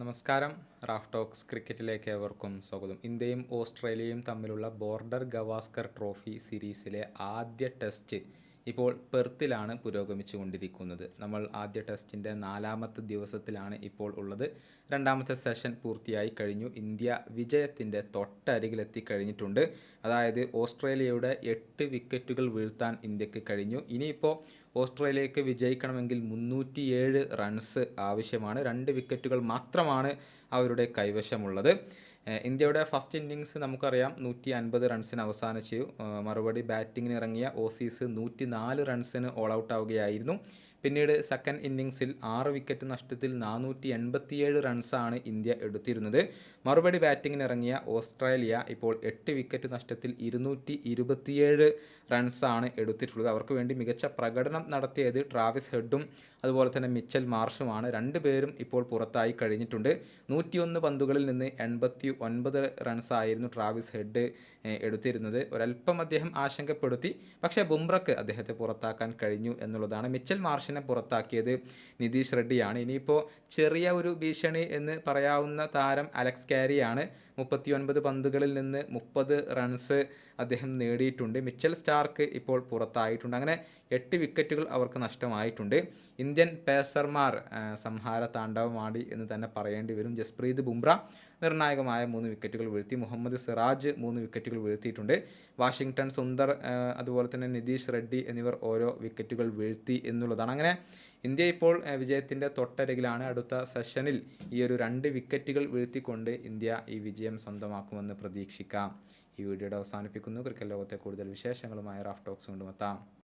നമസ്കാരം. Raf talks ക്രിക്കറ്റിലേക്ക് ഏവർക്കും സ്വാഗതം. ഇന്ത്യയും ഓസ്ട്രേലിയയും തമ്മിലുള്ള ബോർഡർ ഗവാസ്കർ ട്രോഫി സീരീസിലെ ആദ്യ ടെസ്റ്റ് ഇപ്പോൾ പെർത്തിലാണ് പുരോഗമിച്ചുകൊണ്ടിരിക്കുന്നത്. നമ്മൾ ആദ്യ ടെസ്റ്റിന്റെ നാലാമത്തെ ദിവസത്തിലാണ് ഇപ്പോൾ ഉള്ളത്. രണ്ടാമത്തെ സെഷൻ പൂർത്തിയായി കഴിഞ്ഞു. ഇന്ത്യ വിജയത്തിന്റെ തൊട്ടരികിലെത്തി കഴിഞ്ഞിട്ടുണ്ട്. അതായത് ഓസ്ട്രേലിയയുടെ എട്ട് വിക്കറ്റുകൾ വീഴ്ത്താൻ ഇന്ത്യയ്ക്ക് കഴിഞ്ഞു. ഇനിയിപ്പോൾ ഓസ്ട്രേലിയക്ക് വിജയിക്കണമെങ്കിൽ മുന്നൂറ്റിയേഴ് റൺസ് ആവശ്യമാണ്. രണ്ട് വിക്കറ്റുകൾ മാത്രമാണ് അവരുടെ കൈവശമുള്ളത്. ഇന്ത്യയുടെ ഫസ്റ്റ് ഇന്നിങ്സ് നമുക്കറിയാം. നൂറ്റി അൻപത് റൺസിന് അവസാനിച്ചു. മറുപടി ബാറ്റിങ്ങിന് ഇറങ്ങിയ ഓസീസ് നൂറ്റി നാല് റൺസിന് ഓൾ ഔട്ട് ആവുകയായിരുന്നു പിന്നീട് സെക്കൻഡ് ഇന്നിങ്സിൽ ആറ് വിക്കറ്റ് നഷ്ടത്തിൽ നാനൂറ്റി എൺപത്തിയേഴ് റൺസാണ് ഇന്ത്യ എടുത്തിരുന്നത്. മറുപടി ബാറ്റിങ്ങിനിറങ്ങിയ ഓസ്ട്രേലിയ ഇപ്പോൾ എട്ട് വിക്കറ്റ് നഷ്ടത്തിൽ ഇരുന്നൂറ്റി ഇരുപത്തിയേഴ് റൺസാണ് എടുത്തിട്ടുള്ളത്. അവർക്ക് വേണ്ടി മികച്ച പ്രകടനം നടത്തിയത് ട്രാവിസ് ഹെഡും അതുപോലെ തന്നെ മിച്ചൽ മാർഷുമാണ് രണ്ടുപേരും ഇപ്പോൾ പുറത്തായി കഴിഞ്ഞിട്ടുണ്ട്. നൂറ്റിയൊന്ന് പന്തുകളിൽ നിന്ന് എൺപത്തി ഒൻപത് റൺസായിരുന്നു ട്രാവിസ് ഹെഡ് എടുത്തിരുന്നത്. ഒരല്പം അദ്ദേഹം ആശങ്കപ്പെടുത്തി പക്ഷേ ബുംറക്ക് അദ്ദേഹത്തെ പുറത്താക്കാൻ കഴിഞ്ഞു എന്നുള്ളതാണ്. മിച്ചൽ മാർഷിനെ പുറത്താക്കിയത് നിതീഷ് റെഡ്ഡിയാണ്. ഇനിയിപ്പോൾ ചെറിയ ഒരു ഭീഷണി എന്ന് പറയാവുന്ന താരം അലക്സ് കാരിയാണ് മുപ്പത്തി ഒൻപത് പന്തുകളിൽ നിന്ന് മുപ്പത് റൺസ് അദ്ദേഹം നേടിയിട്ടുണ്ട്. മിച്ചൽ സ്റ്റാർക്ക് ഇപ്പോൾ പുറത്തായിട്ടുണ്ട്. അങ്ങനെ എട്ട് വിക്കറ്റുകൾ അവർക്ക് നഷ്ടമായിട്ടുണ്ട്. ഇന്ത്യൻ പേസർമാർ സംഹാര താണ്ഡവമാടി എന്ന് തന്നെ പറയേണ്ടി വരും. ജസ്പ്രീത് ബുംറ നിർണായകമായ മൂന്ന് വിക്കറ്റുകൾ വീഴ്ത്തി. മുഹമ്മദ് സിറാജ് മൂന്ന് വിക്കറ്റുകൾ വീഴ്ത്തിയിട്ടുണ്ട്. വാഷിങ്ടൺ സുന്ദർ അതുപോലെ തന്നെ നിതീഷ് റെഡ്ഡി എന്നിവർ ഓരോ വിക്കറ്റുകൾ വീഴ്ത്തി എന്നുള്ളതാണ്. അങ്ങനെ ഇന്ത്യ ഇപ്പോൾ വിജയത്തിന്റെ തൊട്ടരികിലാണ്. അടുത്ത സെഷനിൽ ഈ ഒരു രണ്ട് വിക്കറ്റുകൾ വീഴ്ത്തിക്കൊണ്ട് ഇന്ത്യ ഈ വിജയം സ്വന്തമാക്കുമെന്ന് പ്രതീക്ഷിക്കാം. ഈ വീഡിയോയുടെ അവസാനിപ്പിക്കുന്നു. ക്രിക്കറ്റ് ലോകത്തെ കൂടുതൽ വിശേഷങ്ങളുമായി റാഫ് ടോക്സ് കൊണ്ടുമെത്താം